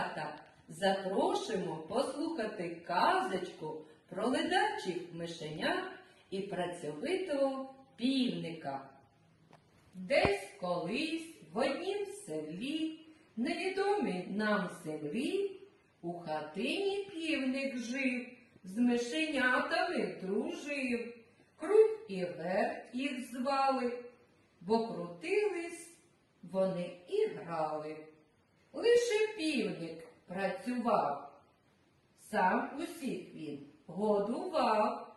малята, запрошуємо послухати казочку про ледачих мишенят і працьовитого півника. Десь колись в однім селі, невідомій нам землі, у хатині півник жив, з мишенятами дружив. Круть і верт їх звали, бо крутились вони і грали. Лише півник працював, сам усіх він годував.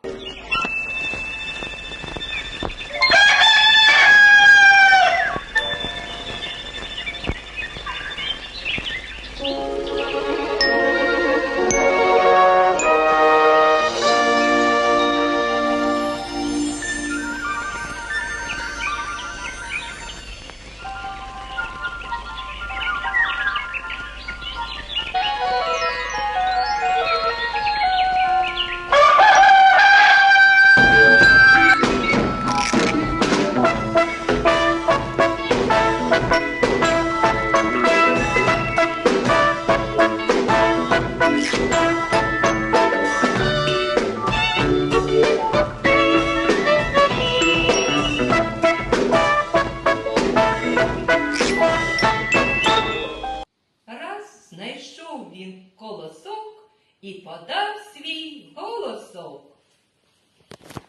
Колосок і подав свій голосок.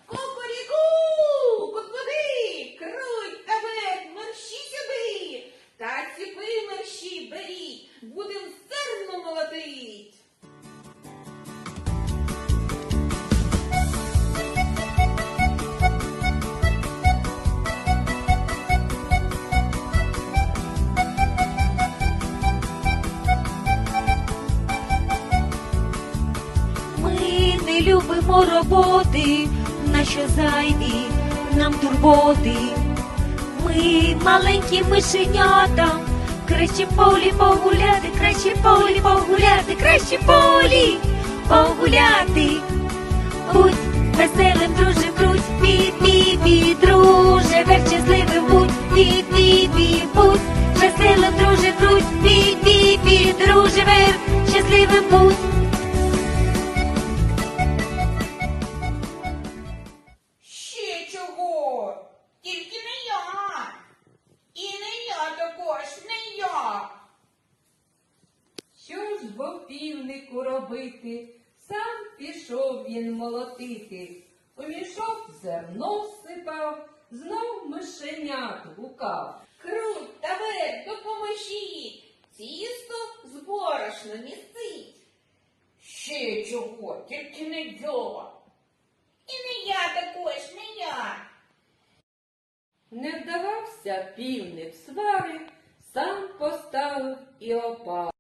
Кукуріку, кукуди, круть та век, мерщі сюди, та ціпи мерщі беріть, будем зерно молотить. Любимо роботи, нащо зайві нам турботи. Ми маленькі мишенята, краще полі погуляти, краще полі погуляти, краще полі погуляти. Будь веселим, друже, круть, пі-пі-пі, друже, вер щасливим будь, пі-пі-пі, будь веселим, друже, круть, пі-пі-пі, друже, вер півнику робити? Сам пішов він молотити. У мішок зерно сипав, знов мишенят гукав. Круть та век, допоможіть. Тісто з борошна містить. Ще чого, тільки не я. І не я також, не я. Не вдавався півник в свари, сам поставив і опав.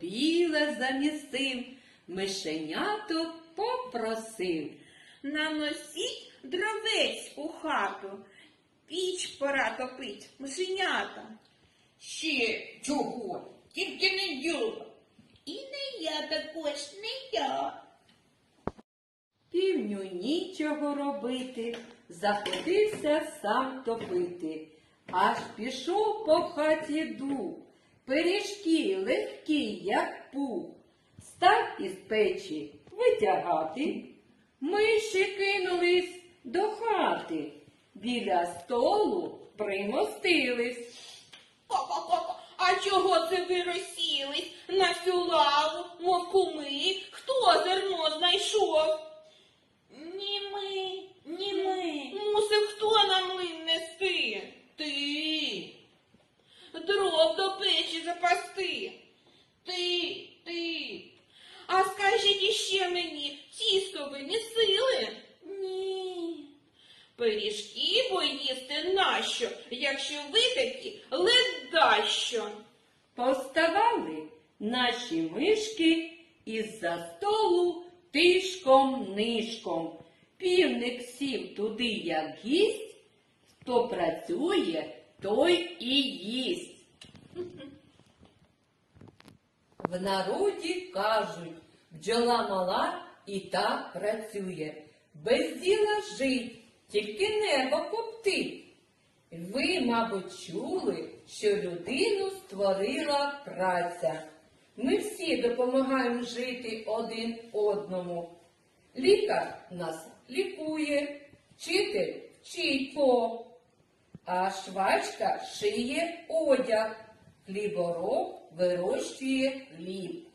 Біле замісив, мишенято попросив. Наносіть дровець у хату. Піч пора топить, мишенята. Ще чого, тільки не я. І не я також, не я. Півню нічого робити, заходився сам топити. Аж пішов по хаті дух, пиріжки легкі, як пух. Став із печі витягати. Миші кинулись до хати, біля столу примостились. А чого це ви розсілись на всю лаву, мов куми? Хто зерно знайшов? Пиріжки бо їсти нащо, якщо ви такі ледащо? Повставали наші мишки із-за столу тишком нишком. Півник сів туди, як гість, хто працює, той і їсть. В народі кажуть, бджола мала і та працює. Без діла жить, тільки небо коптить. Ви, мабуть, чули, що людину створила праця. Ми всі допомагаємо жити один одному. Лікар нас лікує, вчитель по, а швачка шиє одяг, хлібороб вирощує хліб.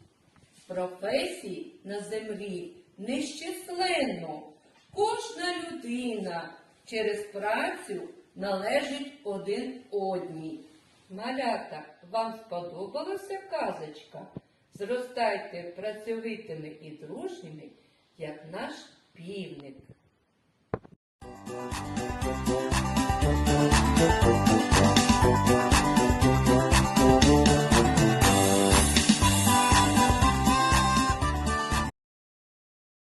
Професій на землі нещисленно. Кожна людина через працю належить один одній. Малята, вам сподобалася казочка? Зростайте працьовитими і дружніми, як наш півник.